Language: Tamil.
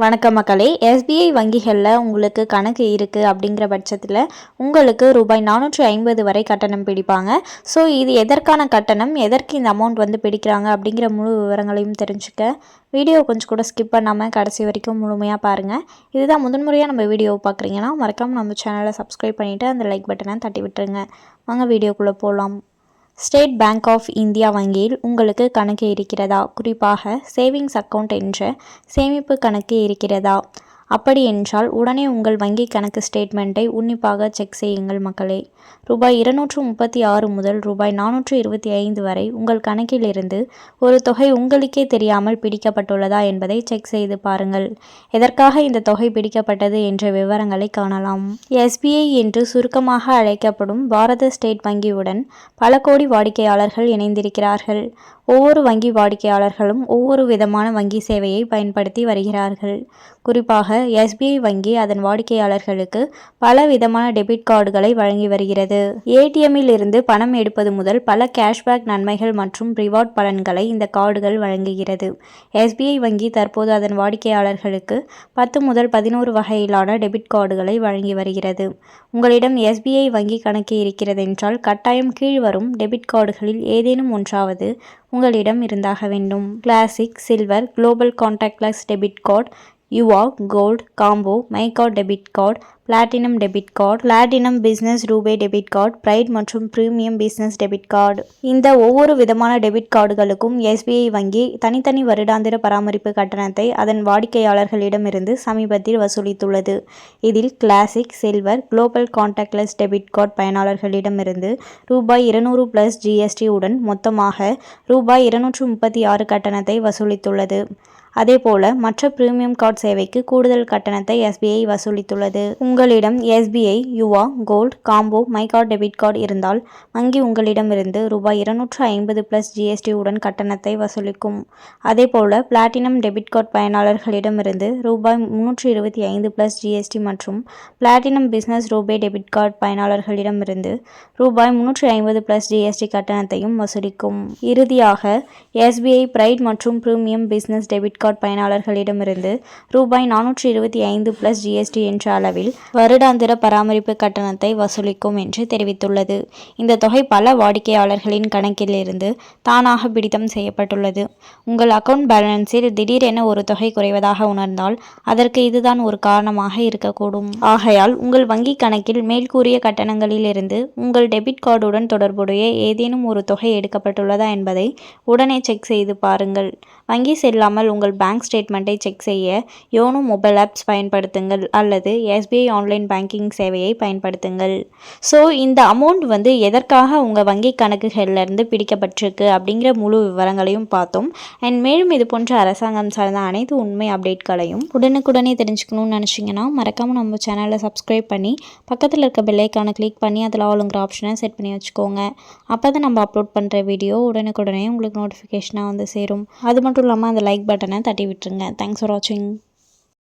வணக்கம் மக்களே எஸ்பிஐ வங்கிகளில் உங்களுக்கு கணக்கு இருக்குது அப்படிங்கிற பட்சத்தில் உங்களுக்கு ரூபாய் நானூற்றி ஐம்பது வரை கட்டணம் பிடிப்பாங்க. ஸோ இது எதற்கான கட்டணம்? எதற்கு இந்த அமௌண்ட் வந்து பிடிக்கிறாங்க அப்படிங்கிற முழு விவரங்களையும் தெரிஞ்சுக்க. வீடியோ கொஞ்சம் கூட ஸ்கிப் பண்ணாமல் கடைசி வரைக்கும் முழுமையாக பாருங்கள் இதுதான் முதன்முறையாக நம்ம வீடியோ பார்க்குறீங்கன்னா மறக்காமல் நம்ம சேனலை சப்ஸ்கிரைப் பண்ணிவிட்டு அந்த லைக் பட்டனை தட்டி விட்டுருங்க. வாங்க வீடியோக்குள்ளே போகலாம் ஸ்டேட் பேங்க் ஆஃப் இந்தியா வங்கியில் உங்களுக்கு கணக்கு இருக்கிறதா? குறிப்பாக சேவிங்ஸ் அக்கவுண்ட் என்ற சேமிப்பு கணக்கு இருக்கிறதா? அப்படி என்றால் உடனே உங்கள் வங்கி கணக்கு ஸ்டேட்மெண்ட்டை உன்னிப்பாக செக் செய்யுங்கள் மக்களே. ரூபாய் இருநூற்று முப்பத்தி ஆறு முதல் ரூபாய் நானூற்று இருபத்தி ஐந்து வரை உங்கள் கணக்கிலிருந்து ஒரு தொகை உங்களுக்கே தெரியாமல் பிடிக்கப்பட்டுள்ளதா என்பதை செக் செய்து பாருங்கள். எதற்காக இந்த தொகை பிடிக்கப்பட்டது என்ற விவரங்களை காணலாம். எஸ்பிஐ என்று சுருக்கமாக அழைக்கப்படும் பாரத ஸ்டேட் வங்கியுடன் பல கோடி வாடிக்கையாளர்கள் இணைந்திருக்கிறார்கள். ஒவ்வொரு வங்கி வாடிக்கையாளர்களும் ஒவ்வொரு விதமான வங்கி சேவையை பயன்படுத்தி வருகிறார்கள். குறிப்பாக எஸ்பிஐ வங்கி அதன் வாடிக்கையாளர்களுக்கு பல விதமான டெபிட் கார்டுகளை வழங்கி வருகிறது. ஏடிஎம்மில் இருந்து பணம் எடுப்பது முதல் பல கேஷ்பேக் நன்மைகள் மற்றும் ரிவார்ட் பலன்களை இந்த கார்டுகள் வழங்குகிறது. எஸ்பிஐ வங்கி தற்போது அதன் வாடிக்கையாளர்களுக்கு பத்து முதல் பதினோரு வகையிலான டெபிட் கார்டுகளை வழங்கி வருகிறது. உங்களிடம் எஸ்பிஐ வங்கி கணக்கு இருக்கிறது என்றால் கட்டாயம் கீழ்வரும் டெபிட் கார்டுகளில் ஏதேனும் ஒன்றாவது உங்களிடம் இருந்தாக வேண்டும். Classic silver global contactless debit card Yuva gold combo my card debit card platinum debit card platinum business RuPay debit card pride மற்றும் ப்ரீமியம் பிஸ்னஸ் டெபிட் கார்டு இந்த ஒவ்வொரு விதமான டெபிட் கார்டுகளுக்கும் எஸ்பிஐ வங்கி தனித்தனி வருடாந்திர பராமரிப்பு கட்டணத்தை அதன் வாடிக்கையாளர்களிடமிருந்து சமீபத்தில் வசூலித்துள்ளது. இதில் classic silver global contactless debit card பயனாளர்களிடமிருந்து ரூபாய் இருநூறு பிளஸ் ஜிஎஸ்டி உடன் மொத்தமாக ரூபாய் இருநூற்று முப்பத்தி ஆறு கட்டணத்தை வசூலித்துள்ளது. அதேபோல மற்ற பிரீமியம் கார்டு சேவைக்கு கூடுதல் கட்டணத்தை எஸ்பிஐ வசூலித்துள்ளது. உங்கள் உங்களிடம் SBI Yuva gold combo my card debit card இருந்தால் வங்கி உங்களிடமிருந்து ரூபாய் இருநூற்று ஐம்பது ப்ளஸ் ஜிஎஸ்டி உடன் கட்டணத்தை வசூலிக்கும். அதேபோல பிளாட்டினம் டெபிட் கார்டு பயனாளர்களிடமிருந்து ரூபாய் முன்னூற்றி இருபத்தி ஐந்து ப்ளஸ் ஜிஎஸ்டி மற்றும் platinum business RuPay debit card பயனாளர்களிடமிருந்து ரூபாய் முன்னூற்றி ஐம்பது ப்ளஸ் ஜிஎஸ்டி கட்டணத்தையும் வசூலிக்கும். இறுதியாக எஸ்பிஐ பிரைட் மற்றும் பிரீமியம் பிஸ்னஸ் டெபிட் கார்டு பயனாளர்களிடமிருந்து ரூபாய் நானூற்றி இருபத்தி ஐந்து ப்ளஸ் ஜிஎஸ்டி என்ற அளவில் வருடாந்திர பராமரிப்பு கட்டணத்தை வசூலிக்கும் என்று தெரிவித்துள்ளது. இந்த தொகை பல வாடிக்கையாளர்களின் கணக்கிலிருந்து தானாக பிடித்தம் செய்யப்பட்டுள்ளது. உங்கள் அக்கவுண்ட் பேலன்ஸில் திடீரென ஒரு தொகை குறைவதாக உணர்ந்தால் அதற்கு இதுதான் ஒரு காரணமாக இருக்கக்கூடும். ஆகையால் உங்கள் வங்கி கணக்கில் மேல்கூறிய கட்டணங்களிலிருந்து உங்கள் டெபிட் கார்டுடன் தொடர்புடைய ஏதேனும் ஒரு தொகை எடுக்கப்பட்டுள்ளதா என்பதை உடனே செக் செய்து பாருங்கள். வங்கி செல்லாமல் உங்கள் பேங்க் ஸ்டேட்மெண்ட்டை செக் செய்ய யோனோ மொபைல் ஆப்ஸ் பயன்படுத்துங்கள் அல்லது எஸ்பிஐ ஆன்லைன் பேங்கிங் சேவையை பயன்படுத்துங்கள். ஸோ இந்த அமௌண்ட் வந்து எதற்காக உங்கள் வங்கி கணக்குகளிலிருந்து பிடிக்கப்பட்டிருக்கு அப்படிங்கிற முழு விவரங்களையும் பார்த்தோம். அண்ட் மேலும் இது போன்ற அரசாங்கம் சார்ந்த அனைத்து உண்மை அப்டேட்களையும் உடனுக்குடனே தெரிஞ்சுக்கணும்னு நினச்சிங்கன்னா மறக்காமல் நம்ம சேனலில் சப்ஸ்கிரைப் பண்ணி பக்கத்தில் இருக்க பெல்லைக்கான கிளிக் பண்ணி அதில் ஆளுங்கிற ஆப்ஷனை செட் பண்ணி வச்சுக்கோங்க. அப்போ தான் நம்ம அப்லோட் பண்ணுற வீடியோ உடனுக்குடனே உங்களுக்கு நோட்டிஃபிகேஷனாக வந்து சேரும். அது மட்டும் இல்லாமல் அந்த லைக் பட்டனை தட்டி விட்டுருங்க. தேங்க்ஸ் ஃபார் வாட்சிங்